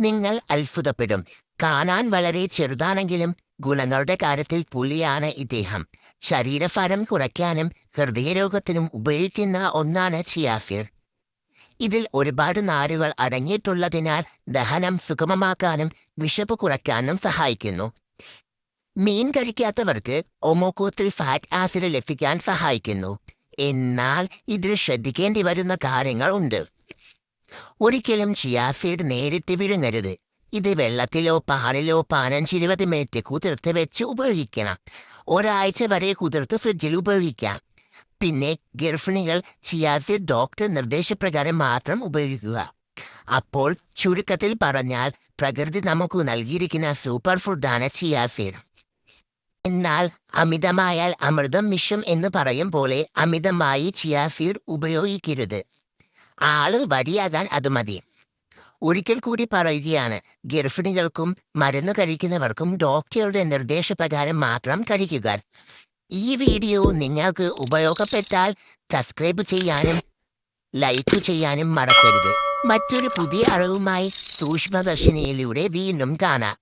നിങ്ങൾ അത്ഭുതപ്പെടും. കാണാൻ വളരെ ചെറുതാണെങ്കിലും ഗുണങ്ങളുടെ കാര്യത്തിൽ പുലിയാണ് ഇദ്ദേഹം. ശരീരഭാരം കുറയ്ക്കാനും ഹൃദയരോഗത്തിനും ഉപയോഗിക്കുന്ന ഒന്നാണ് ചിയാഫിർ. ഇതിൽ ഒരുപാട് നാരുകൾ അടങ്ങിയിട്ടുള്ളതിനാൽ ദഹനം സുഗമമാക്കാനും വിശപ്പ് കുറയ്ക്കാനും സഹായിക്കുന്നു. മീൻ കഴിക്കാത്തവർക്ക് ഒമോക്കോത്തിൽ ഫാറ്റ് ആസിഡ് ലഭിക്കാൻ സഹായിക്കുന്നു. എന്നാൽ ഇതിൽ ശ്രദ്ധിക്കേണ്ടി വരുന്ന കാര്യങ്ങൾ ഉണ്ട്. ഒരിക്കലും ചിയാഫീഡ് നേരിട്ട് വിഴുങ്ങരുത്. ഇത് വെള്ളത്തിലോ പാലിലോ പതിനഞ്ച് ഇരുപത് മിനിറ്റ് കുതിർത്ത് വെച്ച് ഉപയോഗിക്കണം. ഒരാഴ്ച വരെ കുതിർത്ത് ഫ്രിഡ്ജിൽ ഉപയോഗിക്കാം. പിന്നെ ഗർഭിണികൾ ചിയാഫീഡ് ഡോക്ടർ നിർദ്ദേശപ്രകാരം മാത്രം ഉപയോഗിക്കുക. അപ്പോൾ ചുരുക്കത്തിൽ പറഞ്ഞാൽ പ്രകൃതി നമുക്ക് നൽകിയിരിക്കുന്ന സൂപ്പർ ഫുഡാണ് ചിയാഫീഡ് എന്നാൽ അമിതമായാൽ അമൃതം വിഷം എന്ന് പറയും പോലെ അമിതമായി ചിയാഫീഡ് ഉപയോഗിക്കരുത്. ആൾ വരിയാകാൻ അത് മതി. ഒരിക്കൽ കൂടി പറയുകയാണ് ഗർഭിണികൾക്കും മരുന്ന് കഴിക്കുന്നവർക്കും ഡോക്ടറുടെ നിർദ്ദേശപ്രകാരം മാത്രം കഴിക്കുക. ഈ വീഡിയോ നിങ്ങൾക്ക് ഉപയോഗപ്പെട്ടാൽ സബ്സ്ക്രൈബ് ചെയ്യാനും ലൈക്ക് ചെയ്യാനും മറക്കരുത്. മറ്റൊരു പുതിയ അറിവുമായി സൂക്ഷ്മദർശിനിയിലൂടെ വീണ്ടും കാണാം.